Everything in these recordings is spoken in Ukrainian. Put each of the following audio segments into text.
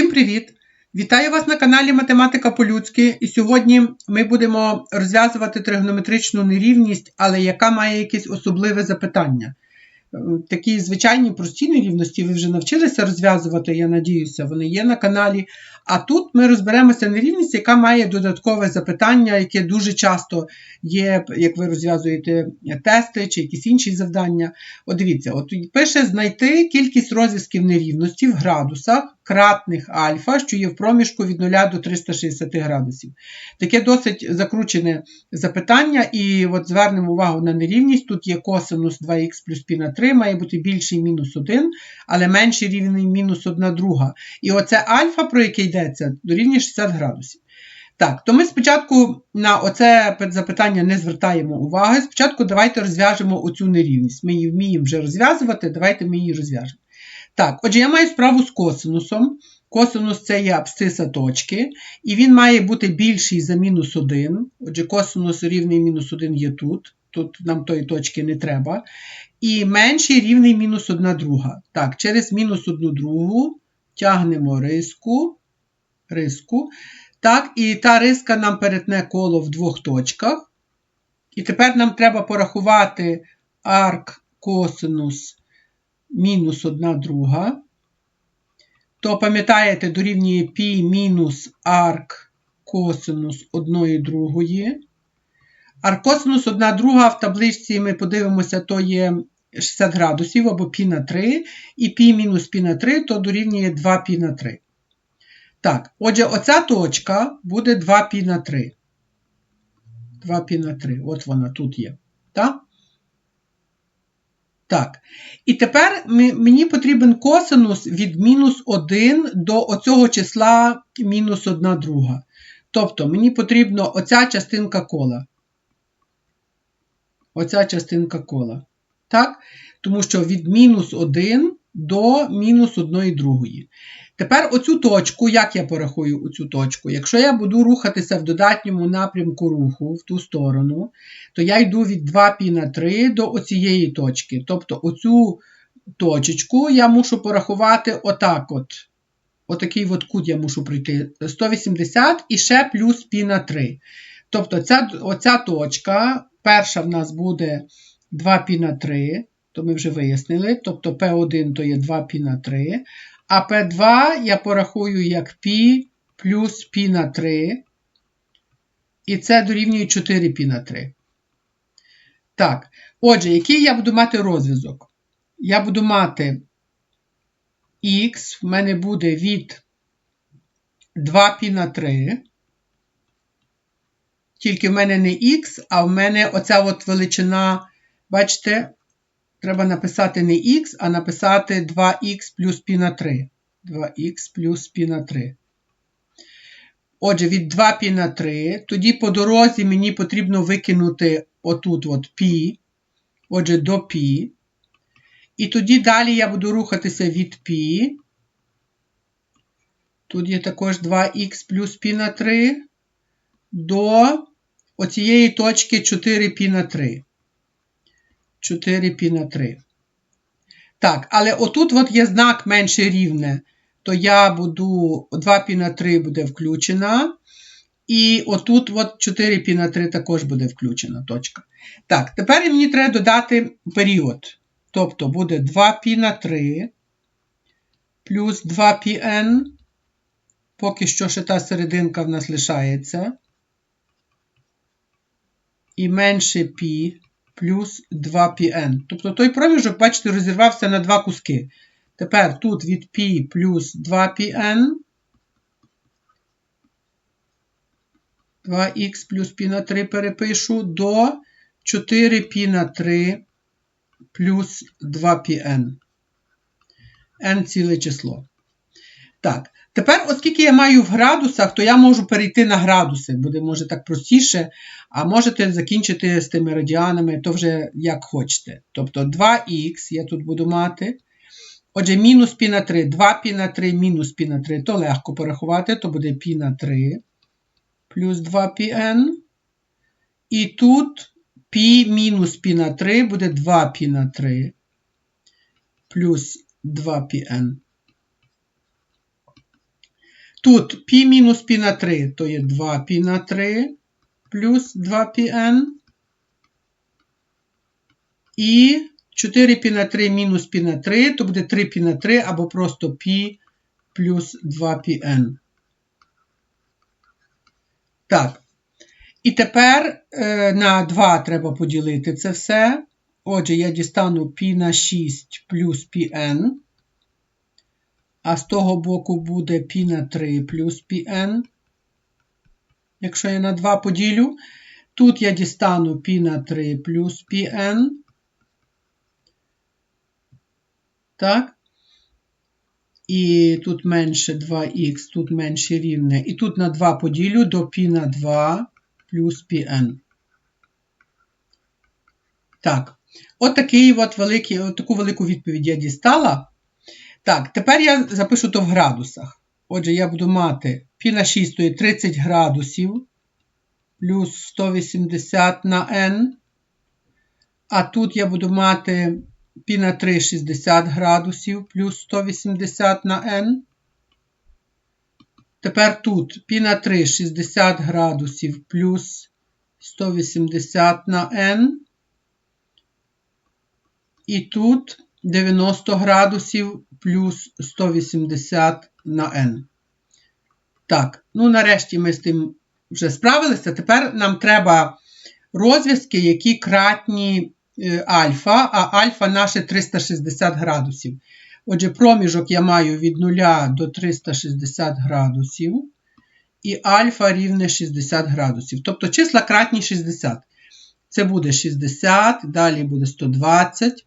Всім привіт! Вітаю вас на каналі Математика по-людськи. І сьогодні ми будемо розв'язувати тригонометричну нерівність, але яка має якесь особливе запитання. Е, такі звичайні прості нерівності ви вже навчилися розв'язувати, я надіюся, вони є на каналі. А тут ми розберемося нерівність, яка має додаткове запитання, яке дуже часто є, як ви розв'язуєте тести чи якісь інші завдання. От дивіться, от пише знайти кількість розв'язків нерівності в градусах кратних альфа, що є в проміжку від 0 до 360 градусів. Таке досить закручене запитання, і от звернемо увагу на нерівність. Тут є косинус 2х плюс пі на 3, має бути більший мінус 1, але менший рівний мінус 1 друга. І оце альфа, про яке йдеться, дорівнює 60 градусів. Так, то ми спочатку на оце запитання не звертаємо уваги. Спочатку давайте розв'яжемо оцю нерівність. Ми її вміємо вже розв'язувати, давайте ми її розв'яжемо. Так, отже, я маю справу з косинусом. Косинус це є абсциса точки, і він має бути більший за мінус 1. Отже, косинус рівний мінус 1 є тут. Тут нам тої точки не треба. І менший рівний мінус 1 друга. Так, через мінус 1 другу тягнемо риску. риску. Так, і та риска нам перетне коло в двох точках. І тепер нам треба порахувати арк косинус мінус 1 друга, то пам'ятаєте, дорівнює пі мінус арк косинус 1 другої. Аркосинус 1 друга в табличці ми подивимося, то є 60 градусів або пі на 3, і пі мінус пі на 3, то дорівнює 2 пі на 3. Так, отже, оця точка буде 2π на 3. 2 пі на 3. От вона тут є. Так? Так. І тепер мені потрібен косинус від мінус 1 до оцього числа мінус 1 друга. Тобто мені потрібна оця частинка кола. Оця частинка кола. Так? Тому що від мінус 1 до мінус 1 другої. Тепер оцю точку, як я порахую оцю точку? Якщо я буду рухатися в додатньому напрямку руху в ту сторону, то я йду від 2π на 3 до оцієї точки. Тобто оцю точечку я мушу порахувати отак от. Отакий от кут я мушу пройти 180 і ще плюс π на 3. Тобто ця, оця точка, перша в нас буде 2π на 3, то ми вже вияснили. Тобто P1 то є 2π на 3. А P2 я порахую як π плюс π на 3. І це дорівнює 4π на 3. Так, отже, який я буду мати розв'язок? Я буду мати х, в мене буде від 2π на 3. Тільки в мене не х, а в мене оця от величина, бачите, Треба написати не х, а написати 2х плюс пі на 3. 2х плюс пі на 3. Отже, від 2 пі на 3. Тоді по дорозі мені потрібно викинути отут от пі. Отже, до пі. І тоді далі я буду рухатися від пі. Тут є також 2х плюс пі на 3 до оцієї точки 4π на 3. 4 π на 3. Так, але отут от є знак менше рівне, то я буду 2 π на 3 буде включена. І отут от 4 π на 3 також буде включена точка. Так, тепер мені треба додати період. Тобто буде 2 π на 3 плюс 2 πn. Поки що ще та серединка в нас лишається. І менше π плюс 2πn. Тобто той проміжок, бачите, розірвався на два куски. Тепер тут від π плюс 2πn. 2х плюс π на 3 перепишу до 4π на 3 плюс 2πn. n ціле число. Так, тепер, оскільки я маю в градусах, то я можу перейти на градуси, буде, може, так простіше. А можете закінчити з тими радіанами, то вже як хочете. Тобто 2х я тут буду мати. Отже, мінус пі на 3, 2 пі на 3, мінус пі на 3, то легко порахувати, то буде пі на 3 плюс 2 πn. І тут пі мінус пі на 3 буде 2 пі на 3 плюс 2 πn. Тут π мінус π на 3, то є 2π на 3 плюс 2πn. І 4π на 3 мінус π на 3, то буде 3π на 3 або просто π плюс 2πn. Так. І тепер е, на 2 треба поділити це все. Отже, я дістану π на 6 плюс πn. А з того боку буде π на 3 плюс πn. Якщо я на 2 поділю, тут я дістану π на 3 плюс πn. Так. І тут менше 2х, тут менше рівне. І тут на 2 поділю до π на 2 плюс πn. Так. От такий от великий, от таку велику відповідь я дістала. Так, тепер я запишу то в градусах. Отже, я буду мати пі на 6 то є 30 градусів плюс 180 на n. А тут я буду мати пі на 3 60 градусів плюс 180 на n. Тепер тут пі на 3 60 градусів плюс 180 на n. І тут 90 градусів плюс 180 на n. Так, ну нарешті ми з тим вже справилися. Тепер нам треба розв'язки, які кратні е, альфа, а альфа наше 360 градусів. Отже, проміжок я маю від 0 до 360 градусів. І альфа рівне 60 градусів. Тобто числа кратні 60. Це буде 60, далі буде 120.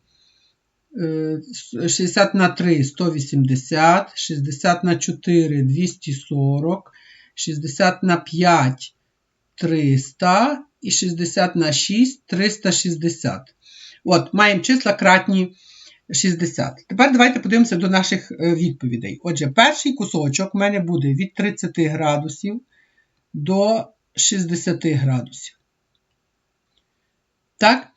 60 на 3 180, 60 на 4 240, 60 на 5 300 і 60 на 6 360. От, маємо числа кратні 60. Тепер давайте подивимося до наших е, відповідей. Отже, перший кусочок у мене буде від 30 градусів до 60 градусів. Так?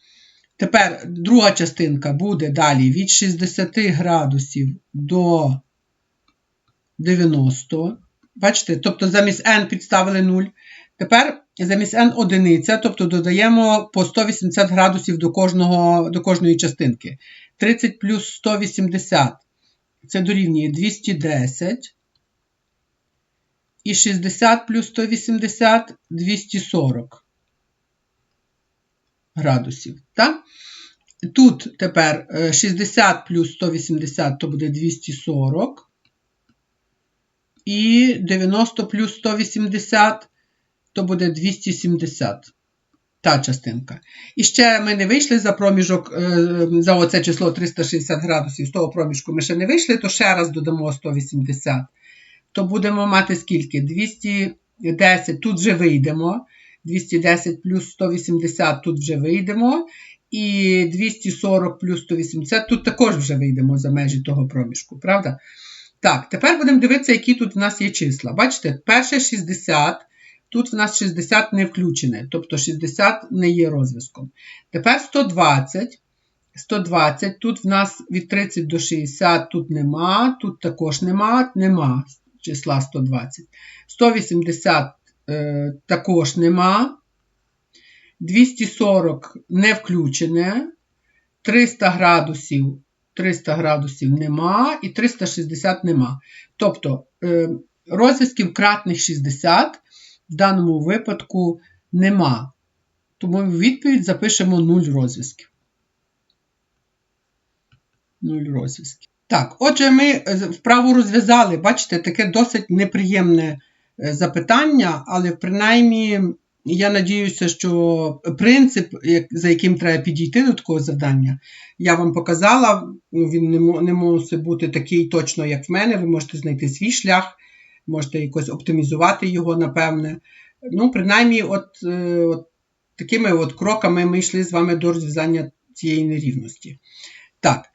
Тепер друга частинка буде далі від 60 градусів до 90. Бачите, тобто замість n підставили 0. Тепер замість n одиниця, тобто додаємо по 180 градусів до кожного, до кожної частинки. 30 плюс 180 це дорівнює 210. І 60 плюс 180 240 градусів. Так? Тут тепер 60 плюс 180 то буде 240. І 90 плюс 180 то буде 270. Та частинка. І ще ми не вийшли за проміжок, за оце число 360 градусів, з того проміжку ми ще не вийшли, то ще раз додамо 180. То будемо мати скільки? 210, тут вже вийдемо. 210 плюс 180 тут вже вийдемо. І 240 плюс 180 тут також вже вийдемо за межі того проміжку, правда? Так, тепер будемо дивитися, які тут в нас є числа. Бачите, перше 60, тут в нас 60 не включене, тобто 60 не є розв'язком. Тепер 120. 120, тут в нас від 30 до 60 тут нема, тут також нема, нема числа 120. 180 е, також нема. 240 не включене. 300 градусів 300 градусів нема, і 360 нема. Тобто е, розв'язків кратних 60 в даному випадку нема. Тому в відповідь запишемо 0 розв'язків. 0 розв'язків. Так, отже, ми е, вправу розв'язали, бачите, таке досить неприємне запитання, але принаймні я надіюся, що принцип, за яким треба підійти до такого завдання, я вам показала. Ну, він не мусить бути такий точно, як в мене. Ви можете знайти свій шлях, можете якось оптимізувати його, напевне. Ну, принаймні, от, е, от такими от кроками ми йшли з вами до розв'язання цієї нерівності. Так, е,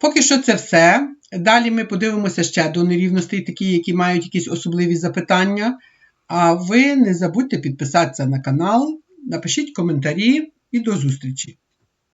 поки що це все. Далі ми подивимося ще до нерівностей, такі, які мають якісь особливі запитання. А ви не забудьте підписатися на канал, напишіть коментарі і до зустрічі!